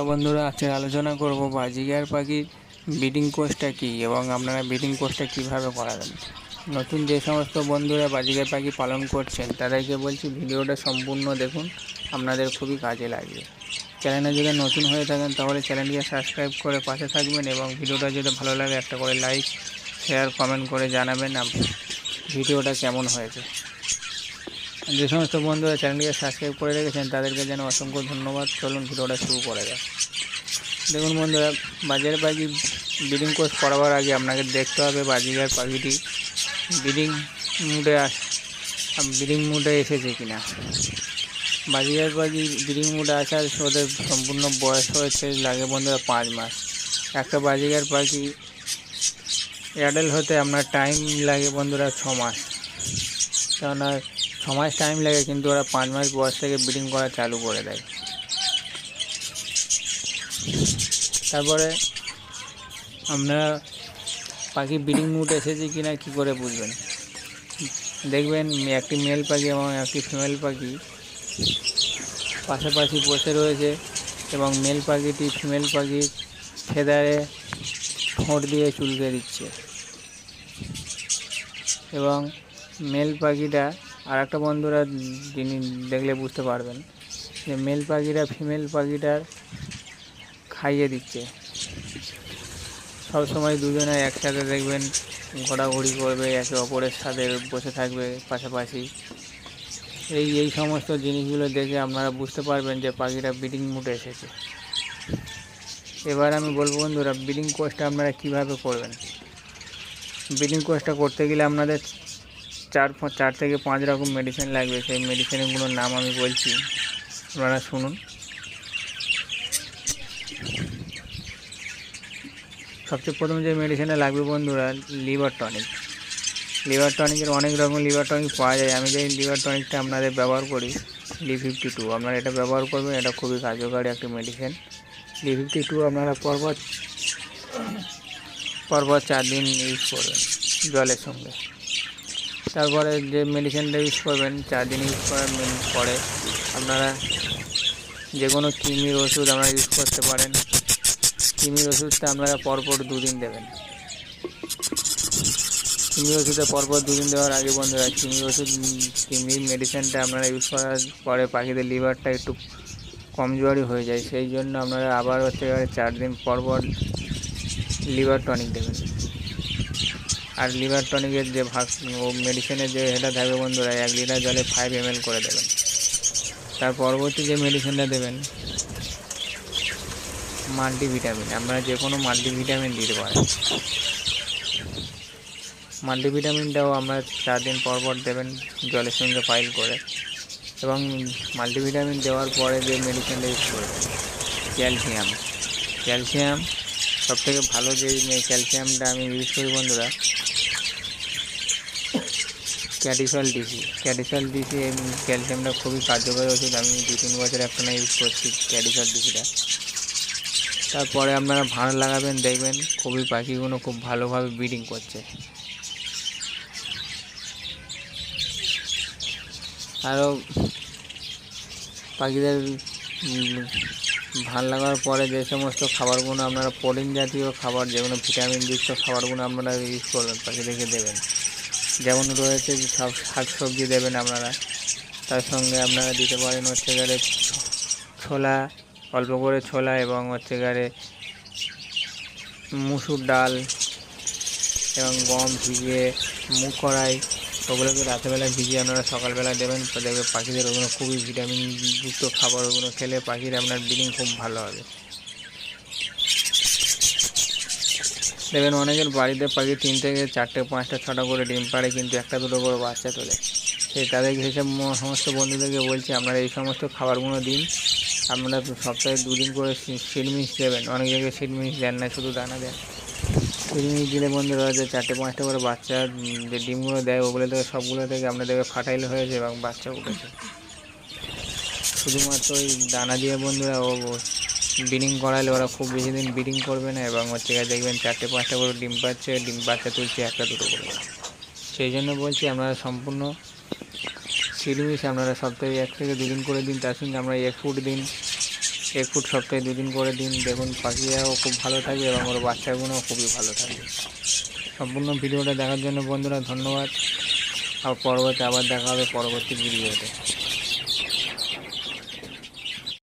বন্ধুরা আজকে আলোচনা করব বাজিগার পাখির ব্রিডিং কোর্সটা কী এবং আপনারা ব্রিডিং কোর্সটা কীভাবে করাবেন। নতুন যে সমস্ত বন্ধুরা বাজিগার পাখি পালন করছেন, তাদেরকে বলছি ভিডিওটা সম্পূর্ণ দেখুন, আপনাদের খুবই কাজে লাগবে। চ্যানেলে যদি নতুন হয়ে থাকেন, তাহলে চ্যানেলটিকে সাবস্ক্রাইব করে পাশে থাকবেন এবং ভিডিওটা যদি ভালো লাগে, একটা করে লাইক, শেয়ার, কমেন্ট করে জানাবেন ভিডিওটা কেমন হয়েছে। যে সমস্ত বন্ধুরা চ্যানেলটিকে সাবস্ক্রাইব করে রেখেছেন, তাদেরকে যেন অসংখ্য ধন্যবাদ। চলুন ভিডিওটা শুরু করা যাক। দেখুন বন্ধুরা বাজারে পাখি ব্রিডিং কোর্স করাবার আগে আপনাকে দেখতে হবে বাজিগার পাখিটি ব্রিডিং মুডে আস ব্রিডিং মুডে এসেছে কিনা। বাজিগার পাখি ব্রিডিং মুডে আসার ওদের সম্পূর্ণ বয়স হয়েছে, লাগে বন্ধুরা পাঁচ মাস। একটা বাজিগার পাখি অ্যাডাল্ট হতে আপনার টাইম লাগে বন্ধুরা ছ মাস। কেননা ছ মাস টাইম লাগে কিন্তু ওরা পাঁচ মাস বয়স থেকে ব্রিডিং করা চালু করে দেয়। তারপরে আপনারা পাখি ব্রিডিং মুড এসেছে কি না কী করে বুঝবেন? দেখবেন একটি মেল পাখি এবং একটি ফিমেল পাখি পাশাপাশি বসে রয়েছে এবং মেল পাখিটি ফিমেল পাখির ফেদারে ঠোঁট দিয়ে চুলকে দিচ্ছে। এবং মেল পাখিটা আর একটা বন্ধুরা যিনি দেখলে বুঝতে পারবেন যে মেল পাখিরা ফিমেল পাখিটার খাইয়ে দিচ্ছে। সব সময় দুজনে একসাথে দেখবেন, ঘোরাঘুরি করবে, একে অপরের সাথে বসে থাকবে পাশাপাশি। এই এই সমস্ত জিনিসগুলো দেখে আপনারা বুঝতে পারবেন যে পাখিটা ব্রিডিং মুডে এসেছে। এবার আমি বলব বন্ধুরা ব্রিডিং কোর্সটা আপনারা কীভাবে করবেন? ব্রিডিং কোর্সটা করতে গেলে আপনাদের চার চার থেকে পাঁচ রকম মেডিসিন লাগবে। সেই মেডিসিনগুলোর নাম আমি বলছি। আপনারা শুনুন। সবচেয়ে প্রথম যে মেডিসিনটা লাগবে বন্ধুরা লিভার টনিক লিভার টনিকের অনেক রকম লিভার টনিক পাওয়া যায়। আমি যে লিভার টনিকটা আপনাদের ব্যবহার করি লি ফিফটি টু আপনারা এটা ব্যবহার করবেন, এটা খুবই কার্যকারী একটি মেডিসিন লি ফিফটি টু আপনারা পরপর পরপর চার দিন ইউজ করবেন জলের সঙ্গে। তারপরে যে মেডিসিনটা ইউজ করবেন, চার দিন ইউজ করার পরে আপনারা যে কোনো কৃমির ওষুধ আপনারা ইউজ করতে পারেন। কৃমির ওষুধটা আপনারা পরপর দুদিন দেবেন। কৃমির ওষুধে পরপর দুদিন দেওয়ার আগে বন্ধুরা, কৃমির ওষুধ, কৃমির মেডিসিনটা আপনারা ইউজ করার পরে পাখিদের লিভারটা একটু কমজোরি হয়ে যায়, সেই জন্য আপনারা আবার হচ্ছে চার দিন পর পর লিভার টনিক দেবেন। আর লিভার টনিকের যে ভাগ ও মেডিসিনের যে এটা থাকবে বন্ধুরা, এক লিটার জলে ফাইভ এম করে দেবেন। তার পরবর্তী যে মেডিসিনটা দেবেন মাল্টিভিটামিন আপনারা যে কোনো মাল্টিভিটামিন দিতে পারেন মাল্টিভিটামিনটাও আমরা চার দিন পর পর দেবেন, জলের সঙ্গে ফাইল করে। এবং মাল্টিভিটামিন দেওয়ার পরে যে মেডিসিনটা ইউজ করবেন ক্যালসিয়াম ক্যালসিয়াম সবথেকে ভালো যে ক্যালসিয়ামটা আমি ইউজ করি বন্ধুরা ক্যাডিসল ডিসি ক্যাডিসল ডিসি ক্যালসিয়ামটা খুবই কার্যকরী ওষুধ। আমি দু তিন বছর একটা না ইউজ করছি ক্যাডিসল ডিসিটা। তারপরে আপনারা ভাঁড় লাগাবেন, দেখবেন খুবই পাখিগুলো খুব ভালোভাবে ব্রিডিং করছে। আরও পাখিদের ভাঁড় লাগার পরে যে সমস্ত খাবারগুলো আপনারা প্রোটিন জাতীয় খাবার, যেগুলো ভিটামিন যুক্ত খাবারগুলো আপনারা ইউজ করবেন, পাখিদেরকে দেবেন। যেমন রয়েছে যে সব শাক সবজি দেবেন আপনারা, তার সঙ্গে আপনারা দিতে পারেন হচ্ছে গেলে ছোলা, অল্প করে ছোলা এবং হচ্ছে গেলে মুসুর ডাল এবং গম ভিজিয়ে, মুগ কড়াই, ওগুলোকে রাতেরবেলা ভিজিয়ে আপনারা সকালবেলা দেবেন। দেখবে পাখিদের ওগুলো খুবই ভিটামিন যুক্ত খাবার ওগুলো খেলে পাখির আপনার ব্রিডিং খুব ভালো হবে। দেখবেন অনেকের বাড়িতে পাখি তিন থেকে চারটে, পাঁচটা, ছটা করে ডিম পাড়ে, কিন্তু একটা দুটো করে বাচ্চা তোলে। সেই তাদেরকে সেসব ম- সমস্ত বন্ধুদেরকে বলছি, আপনারা এই সমস্ত খাবারগুলো দিন। আপনারা সপ্তাহে দুদিন করে সিডমিক্স দেবেন। অনেক জায়গায় সিডমিক্স দেন না, শুধু দানা দেন। সিডমিক্স দিলে বন্ধুরা যে চারটে, পাঁচটা করে বাচ্চা যে ডিমগুলো দেয়, ওগুলো থেকে সবগুলো থেকে আপনাদেরকে ফাটাইল হয়েছে এবং বাচ্চা উঠেছে। শুধুমাত্র ওই দানা দিয়ে বন্ধুরা ও ব্রিডিং করালে ওরা খুব বেশি দিন ব্রিডিং করবে না এবং হচ্ছে গিয়ে দেখবেন চারটে, পাঁচটা করে ডিম পাচ্ছে, ডিম বাচ্চা তুলছে, একটা দুটো করে। সেই জন্য বলছি আপনারা সম্পূর্ণ সিডমিক্স আপনারা সপ্তাহে এক থেকে দুদিন করে দিন। তার সঙ্গে আমরা এক ফুট দিন, এক ফুট সপ্তাহে দুদিন করে দিন। দেখুন পাখিরাও খুব ভালো থাকবে এবং ওর বাচ্চাগুলোও খুবই ভালো থাকবে সম্পূর্ণ ভিডিওটা দেখার জন্য বন্ধুরা ধন্যবাদ। আর পরবর্তী আবার দেখা হবে পরবর্তী ভিডিওতে।